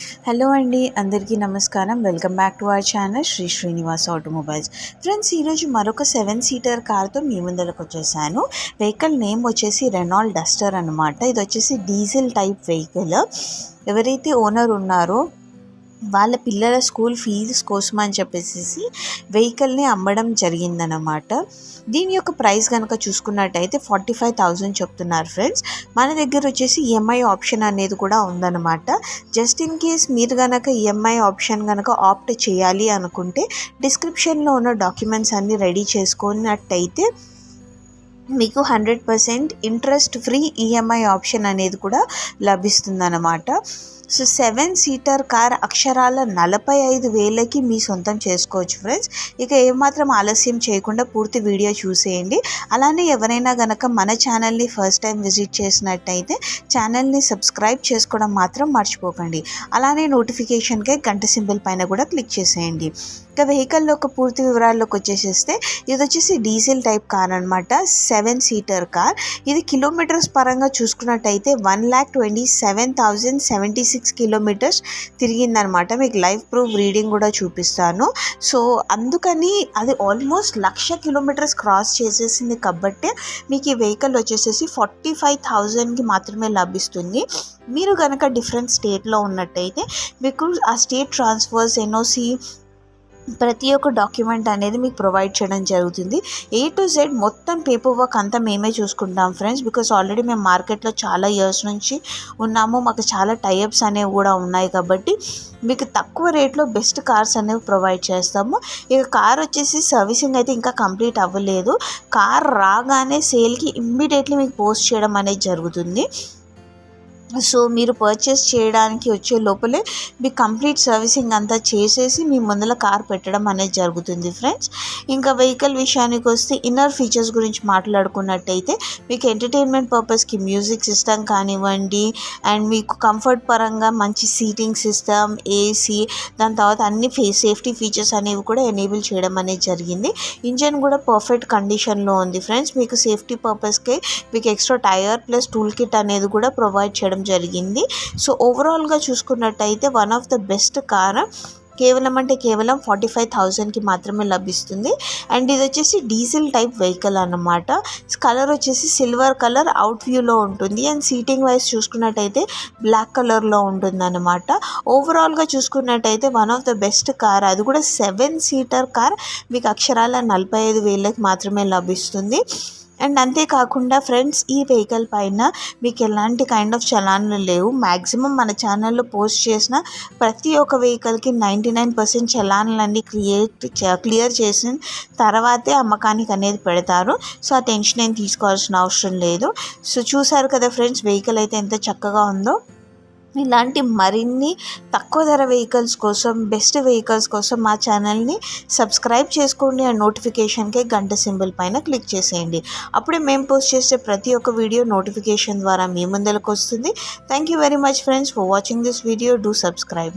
Hello అండి అందరికీ నమస్కారం. Welcome back to our channel Shri Srinivas automobiles. Friends ఈరోజు మరొక సెవెన్ సీటర్ కార్తో మీ ముందరకు వచ్చేసాను. వెహికల్ నేమ్ వచ్చేసి రెనాల్డ్ డస్టర్ అనమాట ఇది వచ్చేసి డీజిల్ టైప్ వెహికల్. ఎవరైతే ఓనర్ ఉన్నారో వాళ్ళ పిల్లల స్కూల్ ఫీజు కోసం అని చెప్పేసి వెహికల్ని అమ్మడం జరిగిందనమాట దీని యొక్క ప్రైస్ కనుక చూసుకున్నట్టయితే ఫార్టీ ఫైవ్ థౌజండ్ చెప్తున్నారు ఫ్రెండ్స్. మన దగ్గర వచ్చేసి ఈఎంఐ ఆప్షన్ అనేది కూడా ఉందన్నమాట. జస్ట్ ఇన్ కేస్ మీరు కనుక ఈఎంఐ ఆప్షన్ కనుక ఆప్ట్ చేయాలి అనుకుంటే డిస్క్రిప్షన్లో ఉన్న డాక్యుమెంట్స్ అన్నీ రెడీ చేసుకున్నట్టయితే మీకు hundred percent interest free EMI option అనేది కూడా లభిస్తుందన్నమాట. సో సెవెన్ సీటర్ కార్ అక్షరాల నలభై ఐదు వేలకి మీ సొంతం చేసుకోవచ్చు ఫ్రెండ్స్. ఇక ఏమాత్రం ఆలస్యం చేయకుండా పూర్తి వీడియో చూసేయండి. అలానే ఎవరైనా కనుక మన ఛానల్ని ఫస్ట్ టైం విజిట్ చేసినట్టయితే ఛానల్ని సబ్స్క్రైబ్ చేసుకోవడం మాత్రం మర్చిపోకండి. అలానే నోటిఫికేషన్కే గంట సింబల్ పైన కూడా క్లిక్ చేసేయండి. ఇక వెహికల్లో ఒక పూర్తి వివరాల్లోకి వచ్చేసేస్తే ఇది వచ్చేసి డీజిల్ టైప్ కార్ అనమాట సెవెన్ సెవెన్ సీటర్ కార్. ఇది కిలోమీటర్స్ పరంగా చూసుకున్నట్టయితే one lakh twenty seven thousand seventy six kilometres తిరిగిందనమాట. మీకు లైఫ్ ప్రూఫ్ రీడింగ్ కూడా చూపిస్తాను. సో అందుకని అది ఆల్మోస్ట్ లక్ష కిలోమీటర్స్ క్రాస్ చేసేసింది కాబట్టి మీకు ఈ వెహికల్ వచ్చేసేసి ఫార్టీ ఫైవ్ థౌజండ్కి మాత్రమే లభిస్తుంది. మీరు కనుక డిఫరెంట్ స్టేట్లో ఉన్నట్టయితే మీకు ఆ స్టేట్ ట్రాన్స్ఫర్స్ ఎన్ఓసి ప్రతి ఒక్క డాక్యుమెంట్ అనేది మీకు ప్రొవైడ్ చేయడం జరుగుతుంది. ఏ టు జెడ్ మొత్తం పేపర్ వర్క్ అంతా మేమే చూసుకుంటాం ఫ్రెండ్స్ బికాస్ ఆల్రెడీ మేము మార్కెట్లో చాలా ఇయర్స్ నుంచి ఉన్నాము. మాకు చాలా టైప్స్ అనేవి కూడా ఉన్నాయి కాబట్టి మీకు తక్కువ రేట్లో బెస్ట్ కార్స్ అనేవి ప్రొవైడ్ చేస్తాము. ఇక కార్ వచ్చేసి సర్వీసింగ్ అయితే ఇంకా కంప్లీట్ అవ్వలేదు. కార్ రాగానే సేల్కి ఇమ్మీడియట్లీ మీకు పోస్ట్ చేయడం అనేది జరుగుతుంది. సో మీరు పర్చేస్ చేయడానికి వచ్చే లోపలే మీ కంప్లీట్ సర్వీసింగ్ అంతా చేసేసి మీ ముందర కార్ పెట్టడం అనేది జరుగుతుంది ఫ్రెండ్స్ ఇంకా వెహికల్ విషయానికి వస్తే ఇన్నర్ ఫీచర్స్ గురించి మాట్లాడుకున్నట్టయితే మీకు ఎంటర్టైన్మెంట్ పర్పస్కి మ్యూజిక్ సిస్టమ్ కానివ్వండి అండ్ మీకు కంఫర్ట్ పరంగా మంచి సీటింగ్ సిస్టమ్ ఏసీ దాని తర్వాత అన్ని ఫే సేఫ్టీ ఫీచర్స్ అనేవి కూడా ఎనేబుల్ చేయడం అనేది జరిగింది. ఇంజన్ కూడా పర్ఫెక్ట్ కండిషన్లో ఉంది ఫ్రెండ్స్ మీకు సేఫ్టీ పర్పస్కి మీకు extra tyre plus tool kit అనేది కూడా ప్రొవైడ్ చేయడం జరిగింది. సో ఓవరాల్గా చూసుకున్నట్టయితే one of the best car కేవలం అంటే కేవలం ఫార్టీ ఫైవ్ థౌజండ్కి మాత్రమే లభిస్తుంది. అండ్ ఇది వచ్చేసి డీజిల్ టైప్ వెహికల్ అన్నమాట. కలర్ వచ్చేసి సిల్వర్ కలర్ అవుట్ వ్యూలో ఉంటుంది. అండ్ సీటింగ్ వైజ్ చూసుకున్నట్టయితే బ్లాక్ కలర్లో ఉంటుంది అనమాట ఓవరాల్గా చూసుకున్నట్టయితే one of the best car అది కూడా సెవెన్ సీటర్ కార్ మీకు అక్షరాల నలభై ఐదు వేలకి మాత్రమే లభిస్తుంది. అండ్ అంతేకాకుండా ఫ్రెండ్స్ ఈ వెహికల్ పైన మీకు ఎలాంటి కైండ్ ఆఫ్ చలాన్లు లేవు. మ్యాక్సిమం మన ఛానల్లో పోస్ట్ చేసిన ప్రతి ఒక్క వెహికల్కి నైంటీ నైన్ పర్సెంట్ చలాన్లన్నీ క్రియేట్ క్లియర్ చేసిన తర్వాతే అమ్మకానికి అనేది పెడతారు. సో ఆ టెన్షన్ ఏం తీసుకోవాల్సిన అవసరం లేదు. సో చూసారు కదా ఫ్రెండ్స్ వెహికల్ అయితే ఎంత చక్కగా ఉందో. ఇలాంటి మరిన్ని తక్కువ ధర వెహికల్స్ కోసం బెస్ట్ వెహికల్స్ కోసం మా ఛానల్ని సబ్స్క్రైబ్ చేసుకోండి అండ్ నోటిఫికేషన్కే గంట సింబల్ పైన క్లిక్ చేసేయండి. అప్పుడే మేము పోస్ట్ చేసే ప్రతి ఒక్క వీడియో నోటిఫికేషన్ ద్వారా మీ ముందరకు వస్తుంది thank you very much friends for watching this video do subscribe